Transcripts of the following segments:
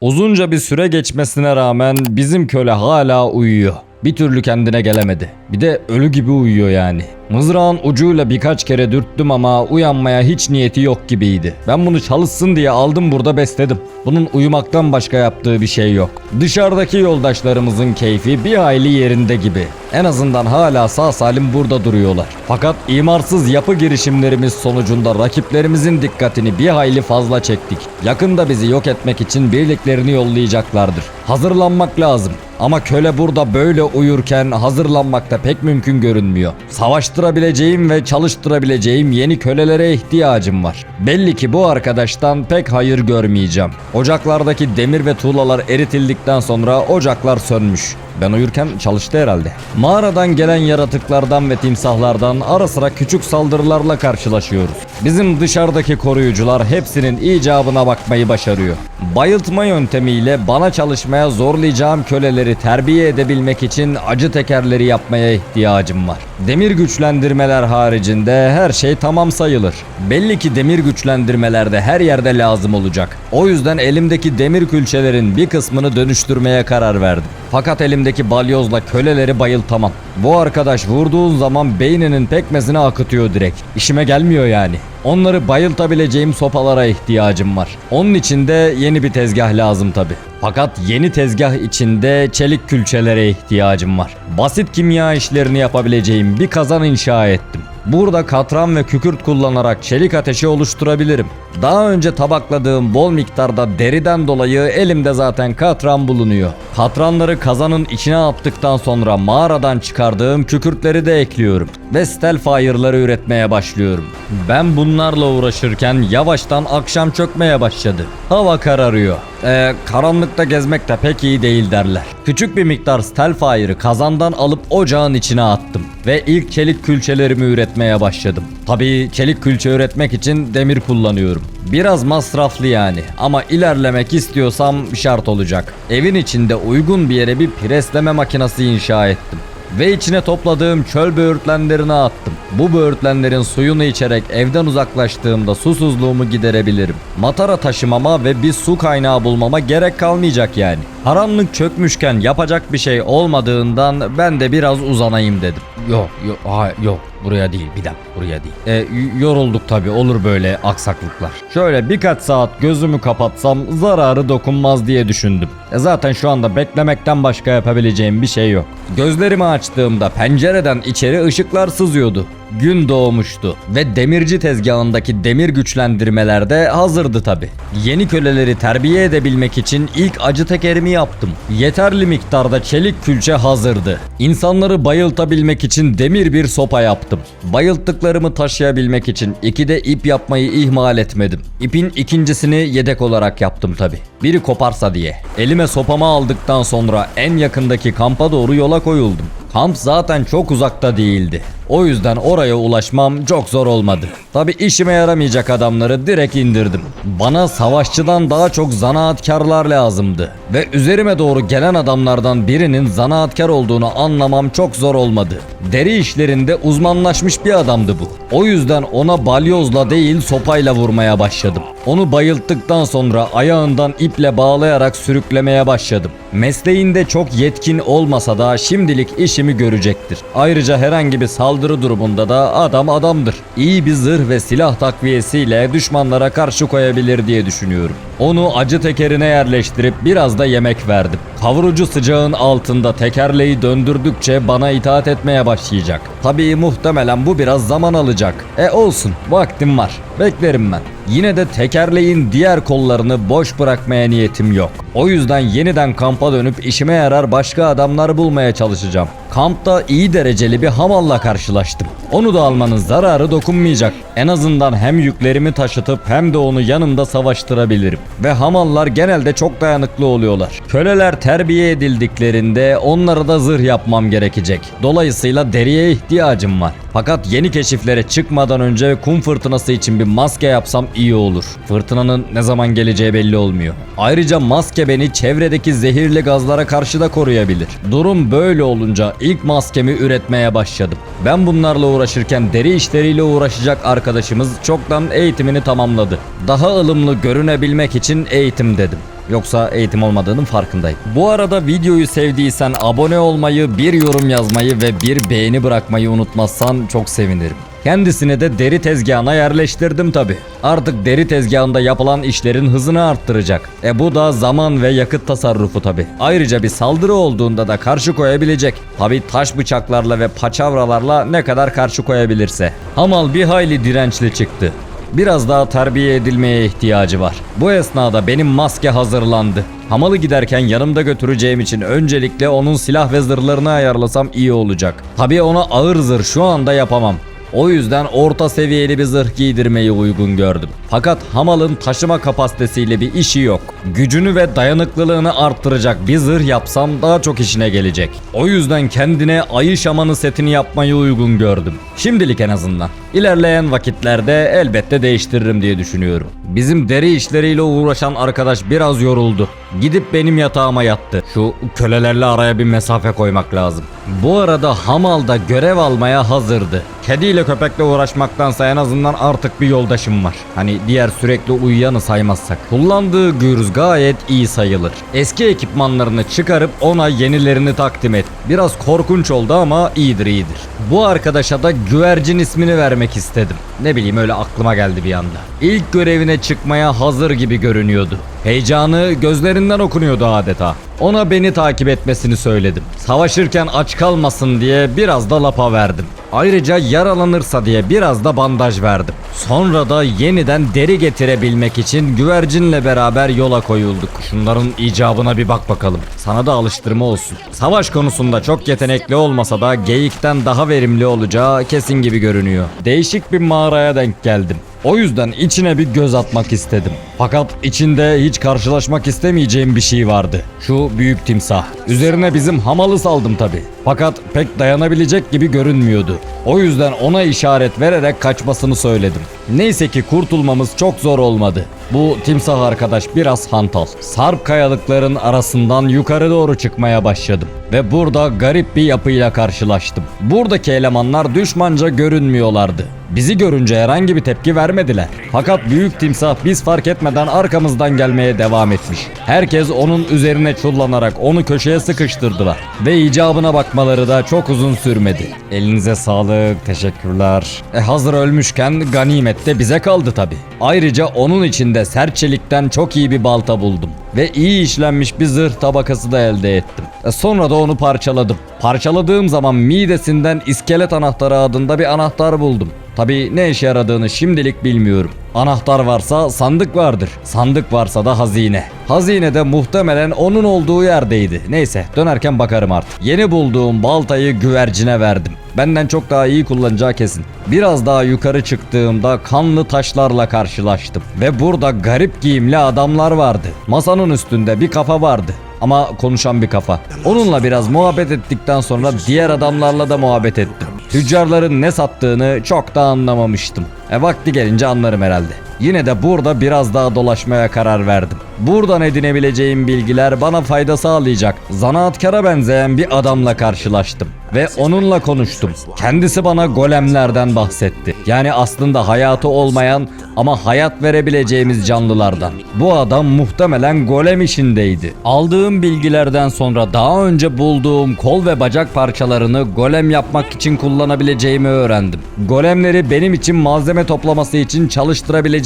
Uzunca bir süre geçmesine rağmen bizim köle hala uyuyor. Bir türlü kendine gelemedi. Bir de ölü gibi uyuyor yani. Mızrağın ucuyla birkaç kere dürttüm ama uyanmaya hiç niyeti yok gibiydi. Ben bunu çalışsın diye aldım burada besledim. Bunun uyumaktan başka yaptığı bir şey yok. Dışarıdaki yoldaşlarımızın keyfi bir hayli yerinde gibi. En azından hala sağ salim burada duruyorlar. Fakat imarsız yapı girişimlerimiz sonucunda rakiplerimizin dikkatini bir hayli fazla çektik. Yakında bizi yok etmek için birliklerini yollayacaklardır. Hazırlanmak lazım. Ama köle burada böyle uyurken hazırlanmakta pek mümkün görünmüyor. Savaştırabileceğim ve çalıştırabileceğim yeni kölelere ihtiyacım var. Belli ki bu arkadaştan pek hayır görmeyeceğim. Ocaklardaki demir ve tuğlalar eritildikten sonra ocaklar sönmüş. Ben uyurken çalıştı herhalde. Mağaradan gelen yaratıklardan ve timsahlardan ara sıra küçük saldırılarla karşılaşıyoruz. Bizim dışarıdaki koruyucular hepsinin icabına bakmayı başarıyor. Bayıltma yöntemiyle bana çalışmaya zorlayacağım köleleri terbiye edebilmek için acı tekerleri yapmaya ihtiyacım var. Demir güçlendirmeler haricinde her şey tamam sayılır. Belli ki demir güçlendirmelerde her yerde lazım olacak. O yüzden elimdeki demir külçelerin bir kısmını dönüştürmeye karar verdim. Fakat elimdeki balyozla köleleri bayıltamam. Bu arkadaş vurduğun zaman beyninin pekmezini akıtıyor direkt. İşime gelmiyor yani. Onları bayıltabileceğim sopalara ihtiyacım var. Onun için de yeni bir tezgah lazım tabi. Fakat yeni tezgah içinde çelik külçelere ihtiyacım var. Basit kimya işlerini yapabileceğim bir kazan inşa ettim. Burada katran ve kükürt kullanarak çelik ateşi oluşturabilirim. Daha önce tabakladığım bol miktarda deriden dolayı elimde zaten katran bulunuyor. Katranları kazanın içine attıktan sonra mağaradan çıkardığım kükürtleri de ekliyorum. Ve Stelfire'ları üretmeye başlıyorum. Ben bunlarla uğraşırken yavaştan akşam çökmeye başladı. Hava kararıyor. Ee, karanlıkta gezmek de pek iyi değil derler. Küçük bir miktar Stelfire'ı kazandan alıp ocağın içine attım. Ve ilk çelik külçelerimi üretmeye başladım. Tabii çelik külçe üretmek için demir kullanıyorum. Biraz masraflı yani ama ilerlemek istiyorsam şart olacak. Evin içinde uygun bir yere bir presleme makinesi inşa ettim ve içine topladığım çöl böğürtlenlerini attım. Bu böğürtlenlerin suyunu içerek evden uzaklaştığımda susuzluğumu giderebilirim. Matara taşımama ve bir su kaynağı bulmama gerek kalmayacak yani. Karanlık çökmüşken yapacak bir şey olmadığından ben de biraz uzanayım dedim. Yok yok hayır, yok buraya değil bir dakika buraya değil. E, yorulduk tabi olur böyle aksaklıklar. Şöyle birkaç saat gözümü kapatsam zararı dokunmaz diye düşündüm. E, zaten şu anda beklemekten başka yapabileceğim bir şey yok. Gözlerimi açtığımda pencereden içeri ışıklar sızıyordu. Gün doğmuştu ve demirci tezgahındaki demir güçlendirmeler de hazırdı tabi. Yeni köleleri terbiye edebilmek için ilk acı tekerimi yaptım. Yeterli miktarda çelik külçe hazırdı. İnsanları bayıltabilmek için demir bir sopa yaptım. Bayılttıklarımı taşıyabilmek için iki de ip yapmayı ihmal etmedim. İpin ikincisini yedek olarak yaptım tabi. Biri koparsa diye. Elime sopamı aldıktan sonra en yakındaki kampa doğru yola koyuldum. Kamp zaten çok uzakta değildi. O yüzden oraya ulaşmam çok zor olmadı. Tabi işime yaramayacak adamları direkt indirdim. Bana savaşçıdan daha çok zanaatkarlar lazımdı. Ve üzerime doğru gelen adamlardan birinin zanaatkar olduğunu anlamam çok zor olmadı. Deri işlerinde uzmanlaşmış bir adamdı bu. O yüzden ona balyozla değil sopayla vurmaya başladım. Onu bayılttıktan sonra ayağından iple bağlayarak sürüklemeye başladım. Mesleğinde çok yetkin olmasa da şimdilik işimi görecektir. Ayrıca herhangi bir saldırı durumunda da adam adamdır. İyi bir zırh ve silah takviyesiyle düşmanlara karşı koyabilir diye düşünüyorum. Onu acı tekerine yerleştirip biraz da yemek verdim. Kavurucu sıcağın altında tekerleği döndürdükçe bana itaat etmeye başlayacak. Tabii muhtemelen bu biraz zaman alacak. E olsun vaktim var. Beklerim ben. Yine de tekerleğin diğer kollarını boş bırakmaya niyetim yok. O yüzden yeniden kampa dönüp işime yarar başka adamlar bulmaya çalışacağım. Kampta iyi dereceli bir hamalla karşılaştım. Onu da almanın zararı dokunmayacak. En azından hem yüklerimi taşıtıp hem de onu yanımda savaştırabilirim. Ve hamallar genelde çok dayanıklı oluyorlar. Köleler terbiye edildiklerinde onlara da zırh yapmam gerekecek. Dolayısıyla deriye ihtiyacım var. Fakat yeni keşiflere çıkmadan önce kum fırtınası için bir maske yapsam iyi olur. Fırtınanın ne zaman geleceği belli olmuyor. Ayrıca maske beni çevredeki zehirli gazlara karşı da koruyabilir. Durum böyle olunca ilk maskemi üretmeye başladım. Ben bunlarla uğraşırken deri işleriyle uğraşacak arkadaşımız çoktan eğitimini tamamladı. Daha ılımlı görünebilmek için eğitim dedim. Yoksa eğitim olmadığının farkındayım. Bu arada videoyu sevdiysen abone olmayı, bir yorum yazmayı ve bir beğeni bırakmayı unutmazsan çok sevinirim. Kendisini de deri tezgahına yerleştirdim tabi. Artık deri tezgahında yapılan işlerin hızını arttıracak. E bu da zaman ve yakıt tasarrufu tabi. Ayrıca bir saldırı olduğunda da karşı koyabilecek. Tabi taş bıçaklarla ve paçavralarla ne kadar karşı koyabilirse. Hamal bir hayli dirençli çıktı. Biraz daha terbiye edilmeye ihtiyacı var. Bu esnada benim maske hazırlandı. Hamalı giderken yanımda götüreceğim için öncelikle onun silah ve zırhlarını ayarlasam iyi olacak. Tabii ona ağır zırh şu anda yapamam. O yüzden orta seviyeli bir zırh giydirmeyi uygun gördüm. Fakat Hamal'ın taşıma kapasitesiyle bir işi yok. Gücünü ve dayanıklılığını arttıracak bir zırh yapsam daha çok işine gelecek. O yüzden kendine ayı şamanı setini yapmayı uygun gördüm. Şimdilik en azından. İlerleyen vakitlerde elbette değiştiririm diye düşünüyorum. Bizim deri işleriyle uğraşan arkadaş biraz yoruldu. Gidip benim yatağıma yattı. Şu kölelerle araya bir mesafe koymak lazım. Bu arada Hamal da görev almaya hazırdı. Kediyle köpekle uğraşmaktansa en azından artık bir yoldaşım var. Hani diğer sürekli uyuyanı saymazsak. Kullandığı gürz gayet iyi sayılır. Eski ekipmanlarını çıkarıp ona yenilerini takdim et. Biraz korkunç oldu ama iyidir iyidir. Bu arkadaşa da güvercin ismini vermek istedim. Ne bileyim öyle aklıma geldi bir anda. İlk görevine çıkmaya hazır gibi görünüyordu. Heyecanı gözlerinden okunuyordu adeta. Ona beni takip etmesini söyledim. Savaşırken aç kalmasın diye biraz da lapa verdim. Ayrıca yaralanırsa diye biraz da bandaj verdim. Sonra da yeniden deri getirebilmek için güvercinle beraber yola koyulduk. Şunların icabına bir bak bakalım. Sana da alıştırma olsun. Savaş konusunda çok yetenekli olmasa da geyikten daha verimli olacağı kesin gibi görünüyor. Değişik bir mağaraya denk geldim. O yüzden içine bir göz atmak istedim. Fakat içinde hiç karşılaşmak istemeyeceğim bir şey vardı. Şu büyük timsah. Üzerine bizim hamalı saldım tabi. Fakat pek dayanabilecek gibi görünmüyordu. O yüzden ona işaret vererek kaçmasını söyledim. Neyse ki kurtulmamız çok zor olmadı. Bu timsah arkadaş biraz hantal. Sarp kayalıkların arasından yukarı doğru çıkmaya başladım. Ve burada garip bir yapıyla karşılaştım. Buradaki elemanlar düşmanca görünmüyorlardı. Bizi görünce herhangi bir tepki vermediler. Fakat büyük timsah biz fark etmeden arkamızdan gelmeye devam etmiş. Herkes onun üzerine çullanarak onu köşeye sıkıştırdılar. Ve icabına bakmaları da çok uzun sürmedi. Elinize sağlık, teşekkürler. E hazır ölmüşken ganimet de bize kaldı tabi. Ayrıca onun içinde sert çelikten çok iyi bir balta buldum. Ve iyi işlenmiş bir zırh tabakası da elde ettim. E sonra da onu parçaladım. Parçaladığım zaman midesinden iskelet anahtarı adında bir anahtar buldum. Tabi ne işe yaradığını şimdilik bilmiyorum. Anahtar varsa sandık vardır. Sandık varsa da hazine. Hazine de muhtemelen onun olduğu yerdeydi. Neyse dönerken bakarım artık. Yeni bulduğum baltayı güvercine verdim. Benden çok daha iyi kullanacağı kesin. Biraz daha yukarı çıktığımda kanlı taşlarla karşılaştım. Ve burada garip giyimli adamlar vardı. Masanın üstünde bir kafa vardı ama konuşan bir kafa. Onunla biraz muhabbet ettikten sonra diğer adamlarla da muhabbet ettim. Tüccarların ne sattığını çok da anlamamıştım. E vakti gelince anlarım herhalde. Yine de burada biraz daha dolaşmaya karar verdim. Buradan edinebileceğim bilgiler bana fayda sağlayacak. Zanaatkara benzeyen bir adamla karşılaştım ve onunla konuştum. Kendisi bana golemlerden bahsetti. Yani aslında hayatı olmayan ama hayat verebileceğimiz canlılardan. Bu adam muhtemelen golem işindeydi. Aldığım bilgilerden sonra daha önce bulduğum kol ve bacak parçalarını golem yapmak için kullanabileceğimi öğrendim. Golemleri benim için malzeme toplaması için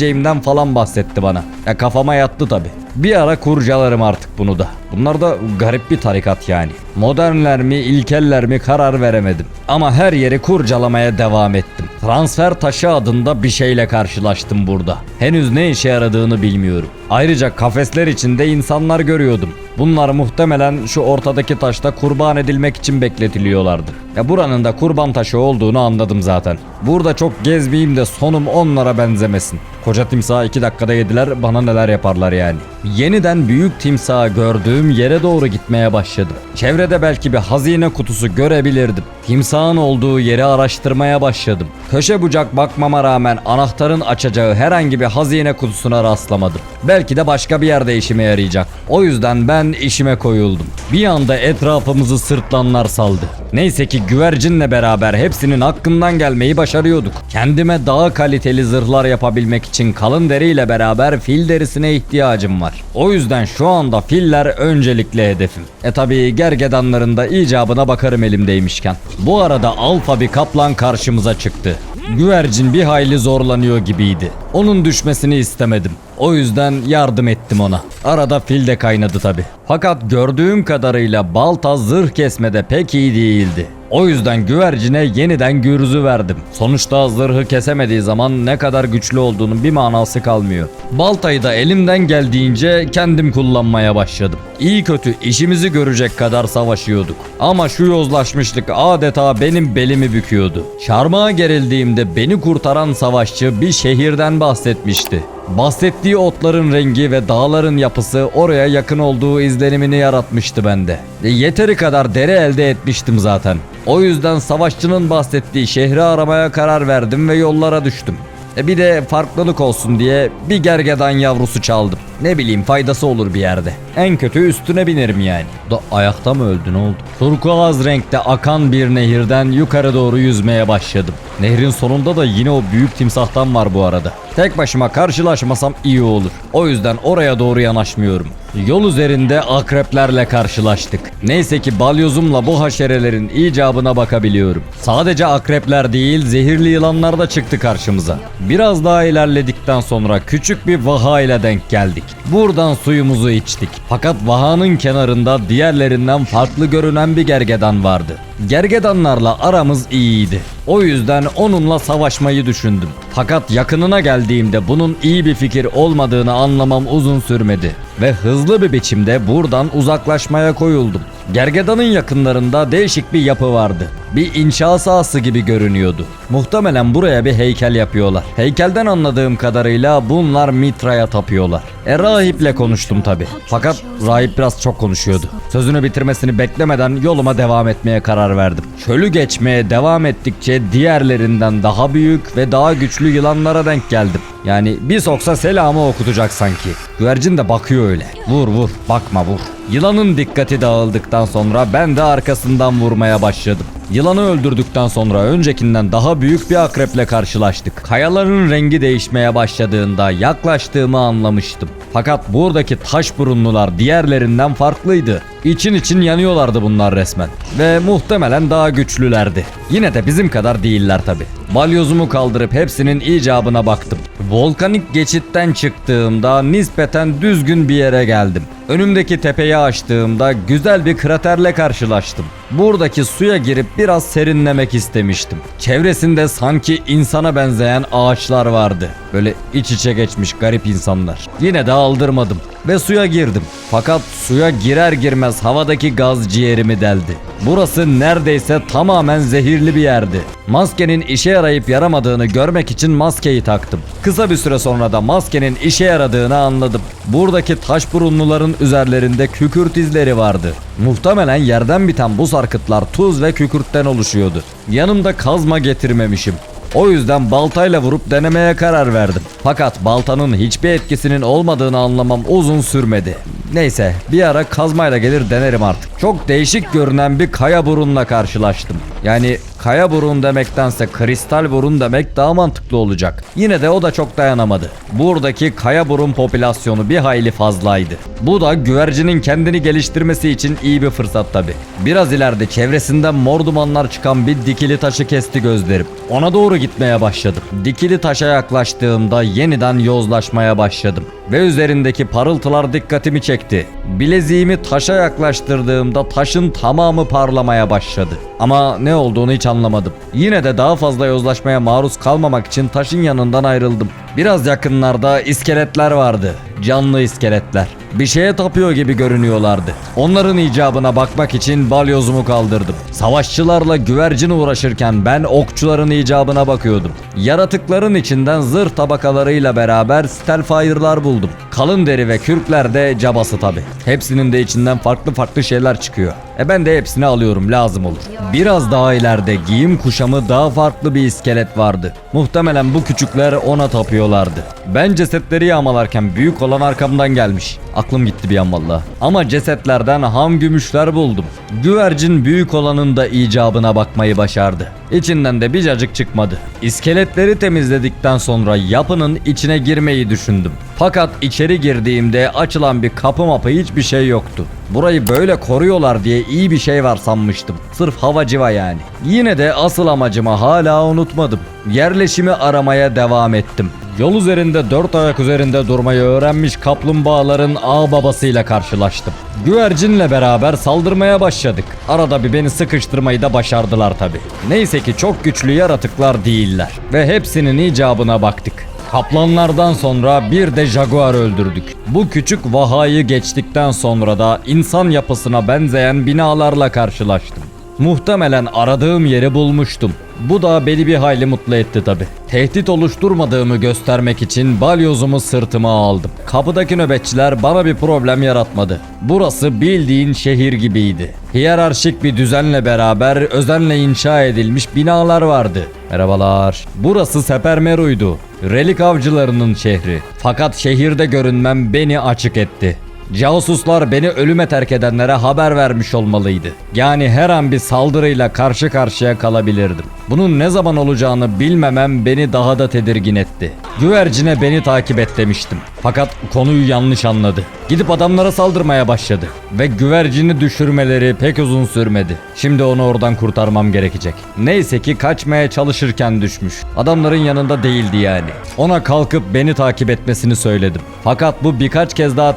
çalıştırabileceğimden falan bahsetti bana. Ya kafama yattı tabi. Bir ara kurcalarım artık bunu da. Bunlar da garip bir tarikat yani. Modernler mi, ilkeller mi karar veremedim. Ama her yeri kurcalamaya devam ettim. Transfer taşı adında bir şeyle karşılaştım burada. Henüz ne işe yaradığını bilmiyorum. Ayrıca kafesler içinde insanlar görüyordum. Bunlar muhtemelen şu ortadaki taşta kurban edilmek için bekletiliyorlardır. Ya buranın da kurban taşı olduğunu anladım zaten. Burada çok gezmeyeyim de sonum onlara benzemesin. Koca timsahı iki dakikada yediler bana neler yaparlar yani. Yeniden büyük timsahı gördüğüm yere doğru gitmeye başladım. Çevrede belki bir hazine kutusu görebilirdim. Timsahın olduğu yeri araştırmaya başladım. Köşe bucak bakmama rağmen anahtarın açacağı herhangi bir hazine kutusuna rastlamadım. Belki de başka bir yerde işime yarayacak. O yüzden ben işime koyuldum. Bir anda etrafımızı sırtlanlar saldı. Neyse ki güvercinle beraber hepsinin hakkından gelmeyi başarıyorduk. Kendime daha kaliteli zırhlar yapabilmek için kalın deriyle beraber fil derisine ihtiyacım var. O yüzden şu anda filler öncelikli hedefim. E tabi gergedanların da icabına bakarım elimdeymişken. Bu arada alfa bir kaplan karşımıza çıktı. Güvercin bir hayli zorlanıyor gibiydi. Onun düşmesini istemedim. O yüzden yardım ettim ona. Arada fil de kaynadı tabi. Fakat gördüğüm kadarıyla balta zırh kesmede pek iyi değildi. O yüzden güvercine yeniden gürzü verdim. Sonuçta zırhı kesemediği zaman ne kadar güçlü olduğunun bir manası kalmıyor. Baltayı da elimden geldiğince kendim kullanmaya başladım. İyi kötü işimizi görecek kadar savaşıyorduk. Ama şu yozlaşmışlık adeta benim belimi büküyordu. Çarmıha gerildiğimde beni kurtaran savaşçı bir şehirden bahsetmişti. Bahsettiği otların rengi ve dağların yapısı oraya yakın olduğu izlenimini yaratmıştı bende. E, yeteri kadar dere elde etmiştim zaten. O yüzden savaşçının bahsettiği şehri aramaya karar verdim ve yollara düştüm. E bir de farklılık olsun diye bir gergedan yavrusu çaldım. Ne bileyim faydası olur bir yerde. En kötü üstüne binerim yani. Da ayakta mı öldü ne oldu? Turkuaz renkte akan bir nehirden yukarı doğru yüzmeye başladım. Nehrin sonunda da yine o büyük timsahtan var bu arada. Tek başıma karşılaşmasam iyi olur. O yüzden oraya doğru yanaşmıyorum. Yol üzerinde akreplerle karşılaştık. Neyse ki balyozumla bu haşerelerin icabına bakabiliyorum. Sadece akrepler değil zehirli yılanlar da çıktı karşımıza. Biraz daha ilerledikten sonra küçük bir vaha ile denk geldik. Buradan suyumuzu içtik. Fakat vahanın kenarında diğerlerinden farklı görünen bir gergedan vardı. Gergedanlarla aramız iyiydi. O yüzden onunla savaşmayı düşündüm. Fakat yakınına geldiğimde bunun iyi bir fikir olmadığını anlamam uzun sürmedi ve hızlı bir biçimde buradan uzaklaşmaya koyuldum. Gergedanın yakınlarında değişik bir yapı vardı. Bir inşa sahası gibi görünüyordu. Muhtemelen buraya bir heykel yapıyorlar. Heykelden anladığım kadarıyla bunlar Mitra'ya tapıyorlar. E rahiple konuştum tabi. Fakat rahip biraz çok konuşuyordu. Sözünü bitirmesini beklemeden yoluma devam etmeye karar verdim. Çölü geçmeye devam ettikçe diğerlerinden daha büyük ve daha güçlü yılanlara denk geldim. Yani bir soksa selamı okutacak sanki. Güvercin de bakıyor öyle. Vur vur bakma vur. Yılanın dikkati dağıldıktan sonra ben de arkasından vurmaya başladım. Yılanı öldürdükten sonra öncekinden daha büyük bir akreple karşılaştık. Kayaların rengi değişmeye başladığında yaklaştığımı anlamıştım. Fakat buradaki taş burunlular diğerlerinden farklıydı. İçin için yanıyorlardı bunlar resmen. Ve muhtemelen daha güçlülerdi. Yine de bizim kadar değiller tabi. Balyozumu kaldırıp hepsinin icabına baktım. Volkanik geçitten çıktığımda nispeten düzgün bir yere geldim. Önümdeki tepeyi açtığımda güzel bir kraterle karşılaştım. Buradaki suya girip biraz serinlemek istemiştim. Çevresinde sanki insana benzeyen ağaçlar vardı. Böyle iç içe geçmiş garip insanlar. Yine de aldırmadım ve suya girdim. Fakat suya girer girmez havadaki gaz ciğerimi deldi. Burası neredeyse tamamen zehirli bir yerdi. Maskenin işe yarayıp yaramadığını görmek için maskeyi taktım. Kısa bir süre sonra da maskenin işe yaradığını anladım. Buradaki taş burunluların üzerlerinde kükürt izleri vardı. Muhtemelen yerden biten bu sarkıtlar tuz ve kükürtten oluşuyordu. Yanımda kazma getirmemişim. O yüzden baltayla vurup denemeye karar verdim. Fakat baltanın hiçbir etkisinin olmadığını anlamam uzun sürmedi. Neyse bir ara kazmayla gelir denerim artık. Çok değişik görünen bir kaya burunla karşılaştım. Yani kaya burun demektense kristal burun demek daha mantıklı olacak. Yine de o da çok dayanamadı. Buradaki kaya burun popülasyonu bir hayli fazlaydı. Bu da güvercinin kendini geliştirmesi için iyi bir fırsat tabi. Biraz ileride çevresinden mor dumanlar çıkan bir dikili taşı kesti gözlerim. Ona doğru gitmeye başladım. Dikili taşa yaklaştığımda yeniden yozlaşmaya başladım. Ve üzerindeki parıltılar dikkatimi çekti. Bileziğimi taşa yaklaştırdığımda taşın tamamı parlamaya başladı. Ama ne olduğunu hiç anlamadım. Yine de daha fazla yozlaşmaya maruz kalmamak için taşın yanından ayrıldım. Biraz yakınlarda iskeletler vardı. Canlı iskeletler. Bir şeye tapıyor gibi görünüyorlardı. Onların icabına bakmak için balyozumu kaldırdım. Savaşçılarla güvercin uğraşırken ben okçuların icabına bakıyordum. Yaratıkların içinden zırh tabakalarıyla beraber Stelfire'lar buldum. Kalın deri ve kürkler de cabası tabi. Hepsinin de içinden farklı farklı şeyler çıkıyor. E ben de hepsini alıyorum lazım olur. Biraz daha ileride giyim kuşamı daha farklı bir iskelet vardı. Muhtemelen bu küçükler ona tapıyorlardı. Ben cesetleri yağmalarken büyük olan arkamdan gelmiş. Aklım gitti bir an valla. Ama cesetlerden ham gümüşler buldum. Güvercin büyük olanın da icabına bakmayı başardı. İçinden de bir cacık çıkmadı. İskeletleri temizledikten sonra yapının içine girmeyi düşündüm. Fakat içeri girdiğimde açılan bir kapı mapı hiçbir şey yoktu. Burayı böyle koruyorlar diye iyi bir şey var sanmıştım. Sırf hava civa yani. Yine de asıl amacımı hala unutmadım. Yerleşimi aramaya devam ettim. Yol üzerinde dört ayak üzerinde durmayı öğrenmiş kaplumbağaların ağ babasıyla karşılaştım. Güvercinle beraber saldırmaya başladık. Arada bir beni sıkıştırmayı da başardılar tabi. Neyse ki çok güçlü yaratıklar değiller. Ve hepsinin icabına baktık. Kaplanlardan sonra bir de jaguar öldürdük. Bu küçük vahayı geçtikten sonra da insan yapısına benzeyen binalarla karşılaştım. Muhtemelen aradığım yeri bulmuştum. Bu da beni bir hayli mutlu etti tabi. Tehdit oluşturmadığımı göstermek için balyozumu sırtıma aldım. Kapıdaki nöbetçiler bana bir problem yaratmadı. Burası bildiğin şehir gibiydi. Hiyerarşik bir düzenle beraber özenle inşa edilmiş binalar vardı. Merhabalar. Burası Sepermeru'ydu. Relik avcılarının şehri. Fakat şehirde görünmem beni açık etti. Casuslar beni ölüme terk edenlere haber vermiş olmalıydı. Yani her an bir saldırıyla karşı karşıya kalabilirdim. Bunun ne zaman olacağını bilmemem beni daha da tedirgin etti. Güvercine beni takip et demiştim. Fakat konuyu yanlış anladı. Gidip adamlara saldırmaya başladı. Ve güvercini düşürmeleri pek uzun sürmedi. Şimdi onu oradan kurtarmam gerekecek. Neyse ki kaçmaya çalışırken düşmüş. Adamların yanında değildi yani. Ona kalkıp beni takip etmesini söyledim. Fakat bu birkaç kez daha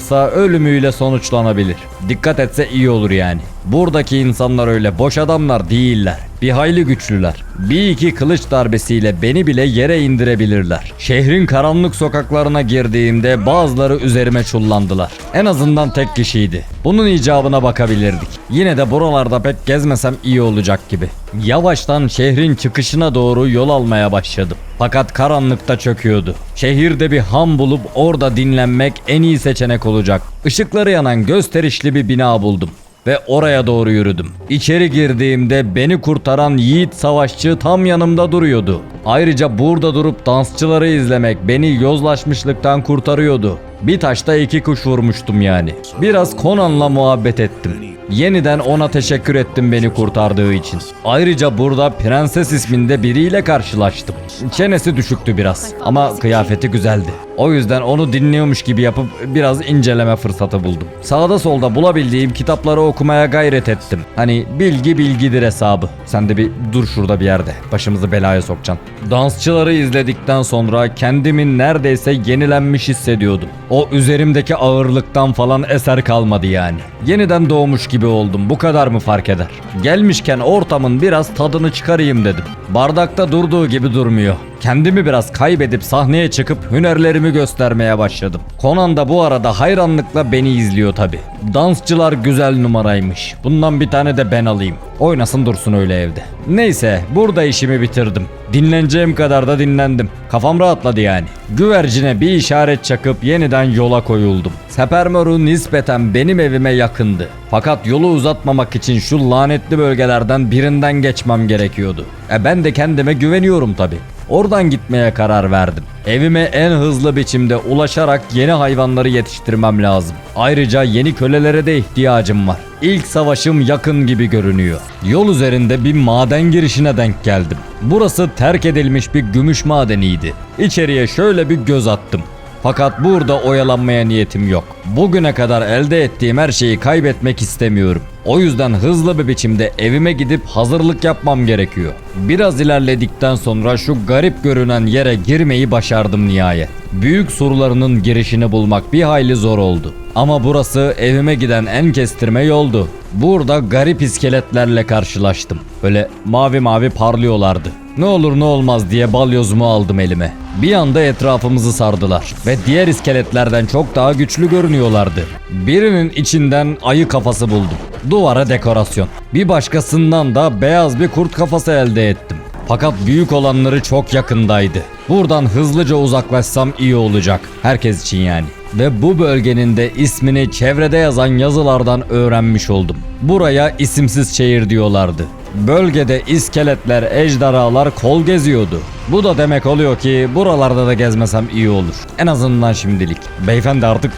tekrarlanırsa ölümüyle sonuçlanabilir. Dikkat etse iyi olur yani. Buradaki insanlar öyle boş adamlar değiller. Bir hayli güçlüler. Bir iki kılıç darbesiyle beni bile yere indirebilirler. Şehrin karanlık sokaklarına girdiğimde bazıları üzerime çullandılar. En azından tek kişiydi. Bunun icabına bakabilirdik. Yine de buralarda pek gezmesem iyi olacak gibi. Yavaştan şehrin çıkışına doğru yol almaya başladım. Fakat karanlıkta çöküyordu. Şehirde bir ham bulup orada dinlenmek en iyi seçenek olacak. Işıkları yanan gösterişli bir bina buldum ve oraya doğru yürüdüm. İçeri girdiğimde beni kurtaran yiğit savaşçı tam yanımda duruyordu. Ayrıca burada durup dansçıları izlemek beni yozlaşmışlıktan kurtarıyordu. Bir taşta iki kuş vurmuştum yani. Biraz Conan'la muhabbet ettim. Yeniden ona teşekkür ettim beni kurtardığı için. Ayrıca burada prenses isminde biriyle karşılaştım. Çenesi düşüktü biraz ama kıyafeti güzeldi. O yüzden onu dinliyormuş gibi yapıp biraz inceleme fırsatı buldum. Sağda solda bulabildiğim kitapları okumaya gayret ettim. Hani bilgi bilgidir hesabı. Sen de bir dur şurada bir yerde. Başımızı belaya sokacaksın. Dansçıları izledikten sonra kendimi neredeyse yenilenmiş hissediyordum. O üzerimdeki ağırlıktan falan eser kalmadı yani. Yeniden doğmuş gibi oldum. Bu kadar mı fark eder? Gelmişken ortamın biraz tadını çıkarayım dedim. Bardakta durduğu gibi durmuyor. Kendimi biraz kaybedip sahneye çıkıp hünerlerimi göstermeye başladım. Conan da bu arada hayranlıkla beni izliyor tabi. Dansçılar güzel numaraymış. Bundan bir tane de ben alayım. Oynasın dursun öyle evde. Neyse burada işimi bitirdim. Dinleneceğim kadar da dinlendim. Kafam rahatladı yani. Güvercine bir işaret çakıp yeniden yola koyuldum. Sepermeru nispeten benim evime yakındı. Fakat yolu uzatmamak için şu lanetli bölgelerden birinden geçmem gerekiyordu. E ben de kendime güveniyorum tabi. Oradan gitmeye karar verdim. Evime en hızlı biçimde ulaşarak yeni hayvanları yetiştirmem lazım. Ayrıca yeni kölelere de ihtiyacım var. İlk savaşım yakın gibi görünüyor. Yol üzerinde bir maden girişine denk geldim. Burası terk edilmiş bir gümüş madeniydi. İçeriye şöyle bir göz attım. Fakat burada oyalanmaya niyetim yok. Bugüne kadar elde ettiğim her şeyi kaybetmek istemiyorum. O yüzden hızlı bir biçimde evime gidip hazırlık yapmam gerekiyor. Biraz ilerledikten sonra şu garip görünen yere girmeyi başardım nihayet. Büyük surlarının girişini bulmak bir hayli zor oldu. Ama burası evime giden en kestirme yoldu. Burada garip iskeletlerle karşılaştım. Böyle mavi mavi parlıyorlardı. Ne olur ne olmaz diye balyozumu aldım elime. Bir anda etrafımızı sardılar ve diğer iskeletlerden çok daha güçlü görünüyorlardı. Birinin içinden ayı kafası buldum. Duvara dekorasyon. Bir başkasından da beyaz bir kurt kafası elde ettim. Fakat büyük olanları çok yakındaydı. Buradan hızlıca uzaklaşsam iyi olacak. Herkes için yani. Ve bu bölgenin de ismini çevrede yazan yazılardan öğrenmiş oldum. Buraya isimsiz şehir diyorlardı. Bölgede iskeletler, ejderhalar kol geziyordu. Bu da demek oluyor ki buralarda da gezmesem iyi olur. En azından şimdilik. Beyefendi artık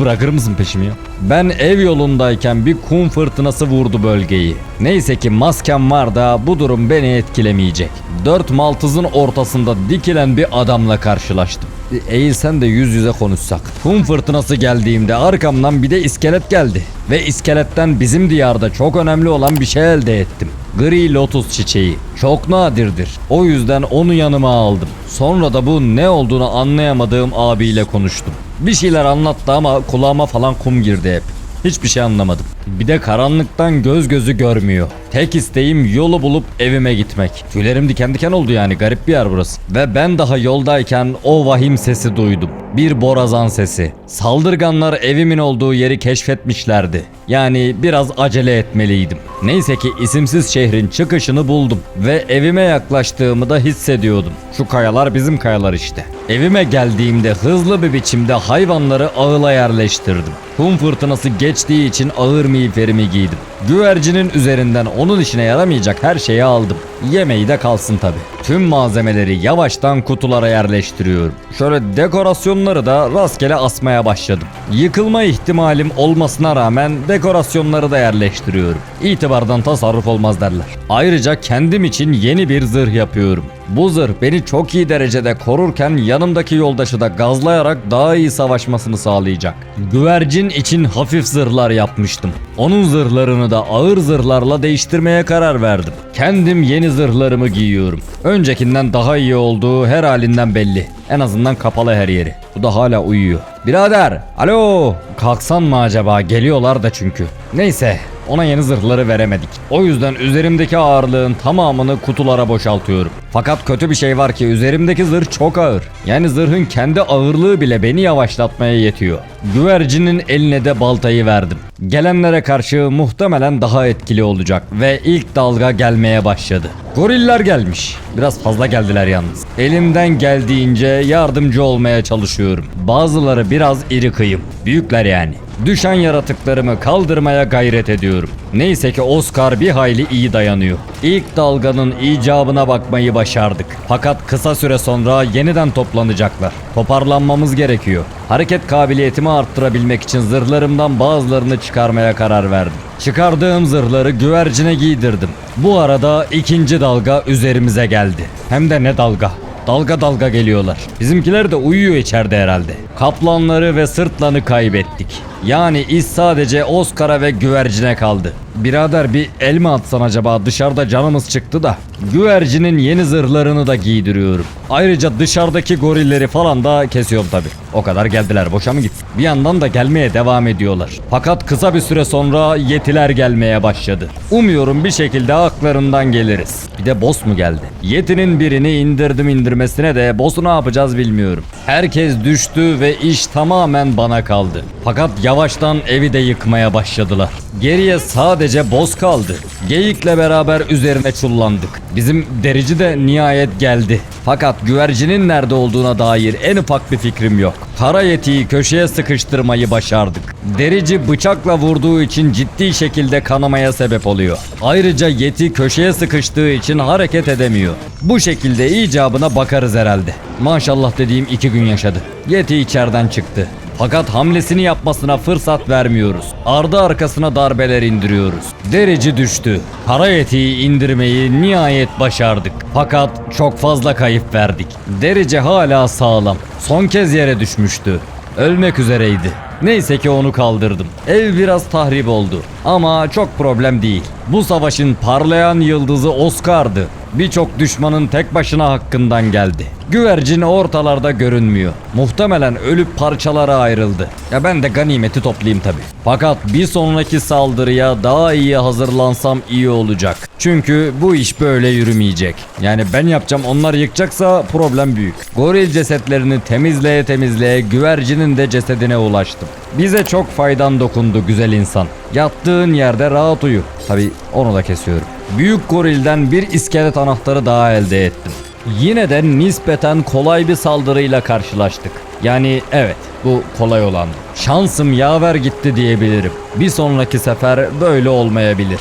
bırakır mısın peşimi ya? Ben ev yolundayken bir kum fırtınası vurdu bölgeyi. Neyse ki maskem var da bu durum beni etkilemeyecek. Dört maltızın ortasında dikilen bir adamla karşılaştım. E, Eğilsen de yüz yüze konuşsak. Kum fırtınası geldiğimde arkamdan bir de iskelet geldi. Ve iskeletten bizim diyarda çok önemli olan bir şey elde ettim. Gri lotus çiçeği. Çok nadirdir. O yüzden onu yanıma aldım. Sonra da bu ne olduğunu anlayamadığım abiyle konuştum. Bir şeyler anlattı ama kulağıma falan kum girdi hep. Hiçbir şey anlamadım. Bir de karanlıktan göz gözü görmüyor. Tek isteğim yolu bulup evime gitmek. Tüylerim diken diken oldu yani garip bir yer burası. Ve ben daha yoldayken o vahim sesi duydum. Bir borazan sesi. Saldırganlar evimin olduğu yeri keşfetmişlerdi. Yani biraz acele etmeliydim. Neyse ki isimsiz şehrin çıkışını buldum. Ve evime yaklaştığımı da hissediyordum. Şu kayalar bizim kayalar işte. Evime geldiğimde hızlı bir biçimde hayvanları ağıla yerleştirdim. Kum fırtınası geçtiği için ağır miğferimi giydim. Güvercinin üzerinden onun işine yaramayacak her şeyi aldım. Yemeği de kalsın tabi. Tüm malzemeleri yavaştan kutulara yerleştiriyorum. Şöyle dekorasyonları da rastgele asmaya başladım. Yıkılma ihtimalim olmasına rağmen dekorasyonları da yerleştiriyorum. İtibardan tasarruf olmaz derler. Ayrıca kendim için yeni bir zırh yapıyorum. Bu zırh beni çok iyi derecede korurken yanımdaki yoldaşı da gazlayarak daha iyi savaşmasını sağlayacak. Güvercin için hafif zırhlar yapmıştım. Onun zırhlarını da ağır zırhlarla değiştirmeye karar verdim. Kendim yeni zırhlarımı giyiyorum. Öncekinden daha iyi olduğu her halinden belli. En azından kapalı her yeri. Bu da hala uyuyor. Birader, alo. Kalksan mı acaba? Geliyorlar da çünkü. Neyse, ona yeni zırhları veremedik. O yüzden üzerimdeki ağırlığın tamamını kutulara boşaltıyorum. Fakat kötü bir şey var ki üzerimdeki zırh çok ağır. Yani zırhın kendi ağırlığı bile beni yavaşlatmaya yetiyor. Güvercinin eline de baltayı verdim. Gelenlere karşı muhtemelen daha etkili olacak ve ilk dalga gelmeye başladı. Goriller gelmiş. Biraz fazla geldiler yalnız. Elimden geldiğince yardımcı olmaya çalışıyorum. Bazıları biraz iri kıyım. Büyükler yani. Düşen yaratıklarımı kaldırmaya gayret ediyorum. Neyse ki Oscar bir hayli iyi dayanıyor. İlk dalganın icabına bakmayı başardık. Fakat kısa süre sonra yeniden toplanacaklar. Toparlanmamız gerekiyor. Hareket kabiliyetimi arttırabilmek için zırhlarımdan bazılarını çıkarmaya karar verdim. Çıkardığım zırhları güvercine giydirdim. Bu arada ikinci dalga üzerimize geldi. Hem de ne dalga. Dalga dalga geliyorlar. Bizimkiler de uyuyor içeride herhalde. Kaplanları ve sırtlanı kaybettik. Yani iş sadece Oscar'a ve güvercine kaldı. Birader bir el mi atsan acaba dışarıda canımız çıktı da. Güvercinin yeni zırhlarını da giydiriyorum. Ayrıca dışarıdaki gorilleri falan da kesiyorum tabi. O kadar geldiler boşa mı gitsin? Bir yandan da gelmeye devam ediyorlar. Fakat kısa bir süre sonra yetiler gelmeye başladı. Umuyorum bir şekilde haklarından geliriz. Bir de boss mu geldi? Yetinin birini indirdim indirmesine de boss'u ne yapacağız bilmiyorum. Herkes düştü ve iş tamamen bana kaldı. Fakat yavaştan evi de yıkmaya başladılar. Geriye sadece boss kaldı. Geyikle beraber üzerine çullandık. Bizim derici de nihayet geldi. Fakat güvercinin nerede olduğuna dair en ufak bir fikrim yok. Kara yetiyi köşeye sıkıştırmayı başardık. Derici bıçakla vurduğu için ciddi şekilde kanamaya sebep oluyor. Ayrıca yeti köşeye sıkıştığı için hareket edemiyor. Bu şekilde icabına bakarız herhalde. Maşallah dediğim iki gün yaşadı. Yeti içeriden çıktı. Fakat hamlesini yapmasına fırsat vermiyoruz. Ardı arkasına darbeler indiriyoruz. Derici düştü. Kara yetiyi indirmeyi nihayet başardık. Fakat çok fazla kayıp verdik. Derici hala sağlam. Son kez yere düşmüştü. Ölmek üzereydi. Neyse ki onu kaldırdım. Ev biraz tahrip oldu. Ama çok problem değil. Bu savaşın parlayan yıldızı Oscar'dı. Birçok düşmanın tek başına hakkından geldi. Güvercin ortalarda görünmüyor. Muhtemelen ölüp parçalara ayrıldı. Ya ben de ganimeti toplayayım tabi. Fakat bir sonraki saldırıya daha iyi hazırlansam iyi olacak. Çünkü bu iş böyle yürümeyecek. Yani ben yapacağım onlar yıkacaksa problem büyük. Goril cesetlerini temizleye temizleye güvercinin de cesedine ulaştım. Bize çok faydan dokundu güzel insan. Yattığın yerde rahat uyu. Tabi onu da kesiyorum. Büyük gorilden bir iskelet anahtarı daha elde ettim. Yine de nispeten kolay bir saldırıyla karşılaştık. Yani evet bu kolay olan. Şansım yaver gitti diyebilirim. Bir sonraki sefer böyle olmayabilir.